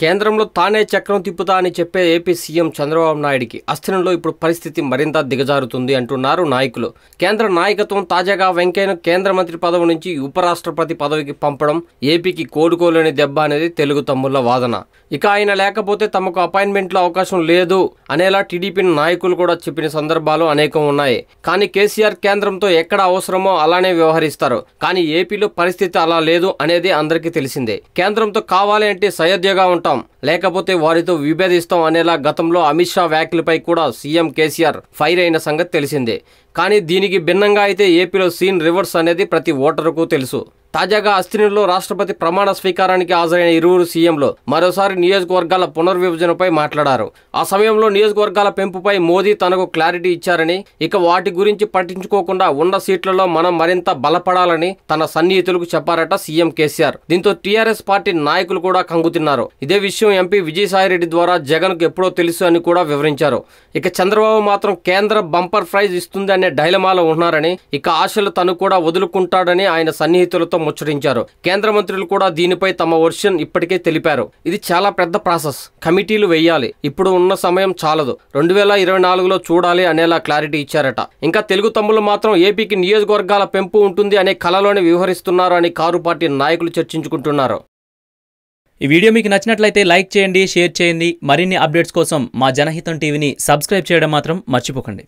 కేంద్రంలో తానే చక్రం తిప్పుతా అని చెప్పే ఏపీ సీఎం చంద్రబాబు నాయుడికి అస్థిరంలో ఇప్పుడు పరిస్థితి మరింత దిగజారుతుంది అంటున్నారు నాయకులు. కేంద్ర నాయకత్వం తాజాగా వెంకయ్యను కేంద్ర మంత్రి పదవి నుంచి ఉపరాష్ట్రపతి పదవికి పంపడం ఏపీకి కోలుకోలేని దెబ్బ అనేది తెలుగు తమ్ముళ్ళ వాదన. ఇక ఆయన లేకపోతే తమకు అపాయింట్మెంట్లో అవకాశం లేదు అనేలా టీడీపీ నాయకులు కూడా చెప్పిన సందర్భాలు అనేకం ఉన్నాయి. కానీ కేసీఆర్ కేంద్రంతో ఎక్కడ అవసరమో అలానే వ్యవహరిస్తారు. కానీ ఏపీలో పరిస్థితి అలా లేదు అనేది అందరికీ తెలిసిందే. కేంద్రంతో కావాలి అంటే సయోధ్యగా ఉంటాం లేకపోతే వారితో విభేదిస్తాం అనేలా గతంలో అమిత్ షా వ్యాఖ్యలపై కూడా సీఎం కేసీఆర్ ఫైర్ అయిన సంగతి తెలిసిందే. కానీ దీనికి భిన్నంగా అయితే ఏపీలో సీన్ రివర్స్ అనేది ప్రతి ఓటరుకు తెలుసు. తాజాగా అస్థినిలో రాష్ట్రపతి ప్రమాణ స్వీకారానికి హాజరైన ఇరువురు సీఎంలు మరోసారి నియోజకవర్గాల పునర్విభజనపై మాట్లాడారు. ఆ సమయంలో నియోజకవర్గాల పెంపుపై మోదీ తనకు క్లారిటీ ఇచ్చారని ఇక వాటి గురించి పట్టించుకోకుండా ఉన్న సీట్లలో మనం మరింత బలపడాలని తన సన్నిహితులకు చెప్పారట సీఎం కేసీఆర్. దీంతో టీఆర్ఎస్ పార్టీ నాయకులు కూడా కంగుతిన్నారు. ఇదే విషయం ఎంపీ విజయసాయిరెడ్డి ద్వారా జగన్కు ఎప్పుడో తెలుసు అని కూడా వివరించారు. ఇక చంద్రబాబు మాత్రం కేంద్ర బంపర్ ప్రైజ్ ఇస్తుంది అనే డైలమాలో ఉన్నారని ఇక ఆశలు తను కూడా వదులుకుంటాడని ఆయన సన్నిహితులతో ముచ్చటించారు కేంద్ర మంత్రులు కూడా దీనిపై తమ వర్షన్ ఇప్పటికే తెలిపారు. ఇది చాలా పెద్ద ప్రాసెస్. కమిటీలు వేయాలి. ఇప్పుడు ఉన్న సమయం చాలదు. రెండు వేల ఇరవై నాలుగులో చూడాలి అనేలా క్లారిటీ ఇచ్చారట. ఇంకా తెలుగు తమ్ములు మాత్రం ఏపీకి నియోజకవర్గాల పెంపు ఉంటుంది అనే కలలోనే వ్యవహరిస్తున్నారు అని కారు పార్టీ నాయకులు చర్చించుకుంటున్నారు. ఈ వీడియో మీకు నచ్చినట్లయితే లైక్ చేయండి షేర్ చేయండి. మరిన్ని అప్డేట్స్ కోసం మా జనహితం టీవీని సబ్స్క్రైబ్ చేయడం మాత్రం మర్చిపోకండి.